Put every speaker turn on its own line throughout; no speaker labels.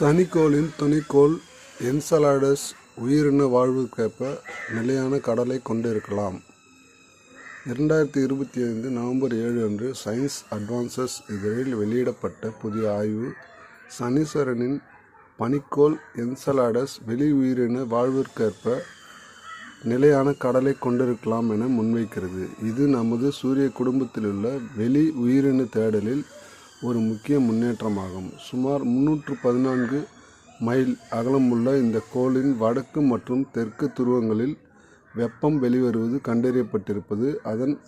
சனிக்கோளின் துணைக்கோள் என்சலாடஸ் உயிரின வாழ்வுக்கேற்ப நிலையான கடலைக் கொண்டிருக்கலாம். இரண்டாயிரத்தி இருபத்தி ஐந்து நவம்பர் ஏழு அன்று சயின்ஸ் அட்வான்சஸ் இதழில் வெளியிடப்பட்ட புதிய ஆய்வு சனீஸ்வரனின் பனிக்கோள் என்சலாடஸ் வெளி உயிரின வாழ்விற்கேற்ப நிலையான கடலைக் கொண்டிருக்கலாம் என முன்வைக்கிறது. இது நமது சூரிய குடும்பத்திலுள்ள வெளி உயிரின தேடலில் ஒரு முக்கிய முன்னேற்றமாகும். சுமார் முன்னூற்று பதினான்கு மைல் அகலமுள்ள இந்த கோளின் வடக்கு மற்றும் தெற்கு துருவங்களில் வெப்பம் வெளிவருவது கண்டறியப்பட்டிருப்பது அதன்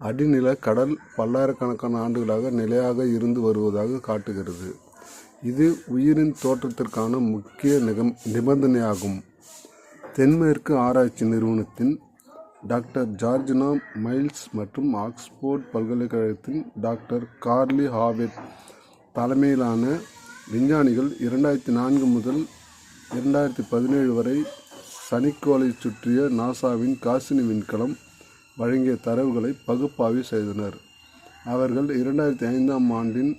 அடிநில கடல் பல்லாயிரக்கணக்கான ஆண்டுகளாக நிலையாக இருந்து வருவதாக காட்டுகிறது. இது உயிரின் தோற்றத்திற்கான முக்கிய நிகம் நிபந்தனையாகும். தென்மேற்கு ஆராய்ச்சி நிறுவனத்தின் டாக்டர் ஜார்ஜினா மைல்ஸ் மற்றும் ஆக்ஸ்போர்ட் பல்கலைக்கழகத்தின் டாக்டர் கார்லி ஹாவெட் தலைமையிலான விஞ்ஞானிகள் இரண்டாயிரத்தி நான்கு முதல் இரண்டாயிரத்தி பதினேழு வரை சனிக்கோளை சுற்றிய நாசாவின் காசினி விண்கலம் வழங்கிய தரவுகளை பகுப்பாய்வு செய்தனர். அவர்கள் இரண்டாயிரத்தி ஐந்தாம் ஆண்டின்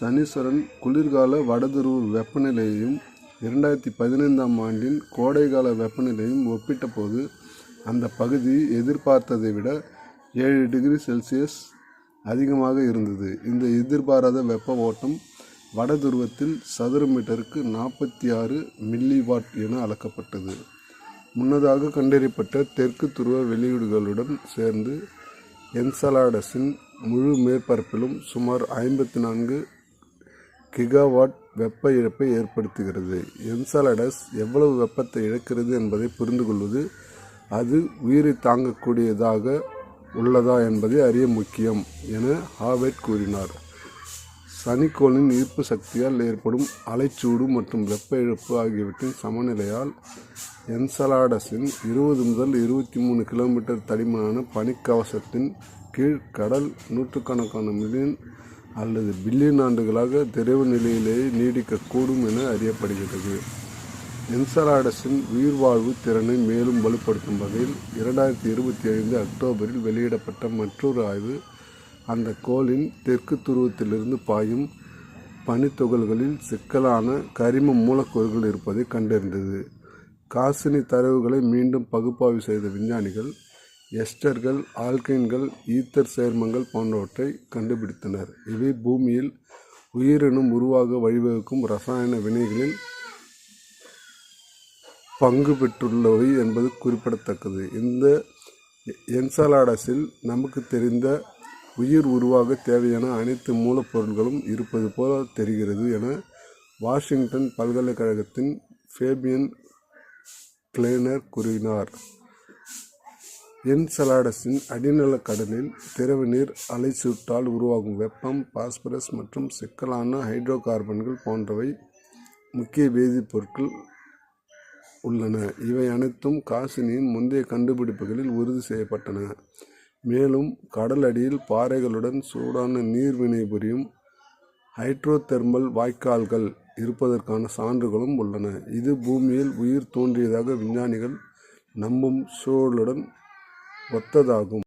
சனீஸ்வரன் குளிர்கால வடதுருவ வெப்பநிலையையும் இரண்டாயிரத்தி பதினைந்தாம் ஆண்டின் கோடைகால வெப்பநிலையும் ஒப்பிட்டபோது அந்த பகுதி எதிர்பார்த்ததை விட ஏழு டிகிரி செல்சியஸ் அதிகமாக இருந்தது. இந்த எதிர்பாராத வெப்ப ஓட்டம் வட துருவத்தில் சதுர மீட்டருக்கு நாற்பத்தி ஆறு மில்லி வாட் என அளக்கப்பட்டது. முன்னதாக கண்டறியப்பட்ட தெற்கு துருவ வெளியீடுகளுடன் சேர்ந்து என்சலாடஸின் முழு மேற்பரப்பிலும் சுமார் ஐம்பத்தி நான்கு கிகாவாட் வெப்ப இழப்பை ஏற்படுத்துகிறது. என்சலடஸ் எவ்வளவு வெப்பத்தை இழக்கிறது என்பதை புரிந்து கொள்வது அது உயிரை தாங்கக்கூடியதாக உள்ளதா என்பதை அறிய முக்கியம் என ஹாவெட் கூறினார். சனிக்கோளின் ஈர்ப்பு சக்தியால் ஏற்படும் அலைச்சூடு மற்றும் வெப்ப இழப்பு ஆகியவற்றின் சமநிலையால் என்சலாடஸின் இருபது முதல் இருபத்தி மூணு கிலோமீட்டர் தடிமனான பனிக்கவசத்தின் கீழ் கடல் நூற்றுக்கணக்கான மில்லியன் அல்லது பில்லியன் ஆண்டுகளாக திரவ நிலையிலேயே நீடிக்கக்கூடும் என அறியப்படுகிறது. என்சலாடஸின் உயிர்வாழ்வு திறனை மேலும் வலுப்படுத்தும் வகையில் இரண்டாயிரத்தி இருபத்தி ஐந்து அக்டோபரில் வெளியிடப்பட்ட மற்றொரு ஆய்வு அந்த கோளின் தெற்கு துருவத்திலிருந்து பாயும் பனித்துகள்களில் சிக்கலான கரிம மூலக்கூறுகள் இருப்பதை கண்டறிந்தது. காசினி தரவுகளை மீண்டும் பகுப்பாய்வு செய்த விஞ்ஞானிகள் எஸ்டர்கள் ஆல்கைன்கள் ஈத்தர் சேர்மங்கள் போன்றவற்றை கண்டுபிடித்தனர். இவை பூமியில் உயிரினம் உருவாக வழிவகுக்கும் ரசாயன வினைகளில் பங்கு பெற்றுள்ளவை என்பது குறிப்பிடத்தக்கது. இந்த என்சலாடஸில் நமக்கு தெரிந்த உயிர் உருவாக தேவையான அனைத்து மூலப்பொருட்களும் இருப்பது போல தெரிகிறது என வாஷிங்டன் பல்கலைக்கழகத்தின் ஃபேபியன் கிளேனர் கூறினார். என்சலாடஸின் அடிநில கடலில் திரவ நீர் அலைச்சூட்டால் உருவாகும் வெப்பம் பாஸ்பரஸ் மற்றும் சிக்கலான ஹைட்ரோ கார்பன்கள் போன்றவை முக்கிய வேதிப்பொருட்கள் உள்ளன. இவை அனைத்தும் காசினியின் முந்தைய கண்டுபிடிப்புகளில் உறுதி செய்யப்பட்டன. மேலும் கடல் அடியில் பாறைகளுடன் சூடான நீர் வினைபுரியும் ஹைட்ரோதெர்மல் வாய்க்கால்கள் இருப்பதற்கான சான்றுகளும் உள்ளன. இது பூமியில் உயிர் தோன்றியதாக விஞ்ஞானிகள் நம்பும் சூழலுடன் ஒத்ததாகும்.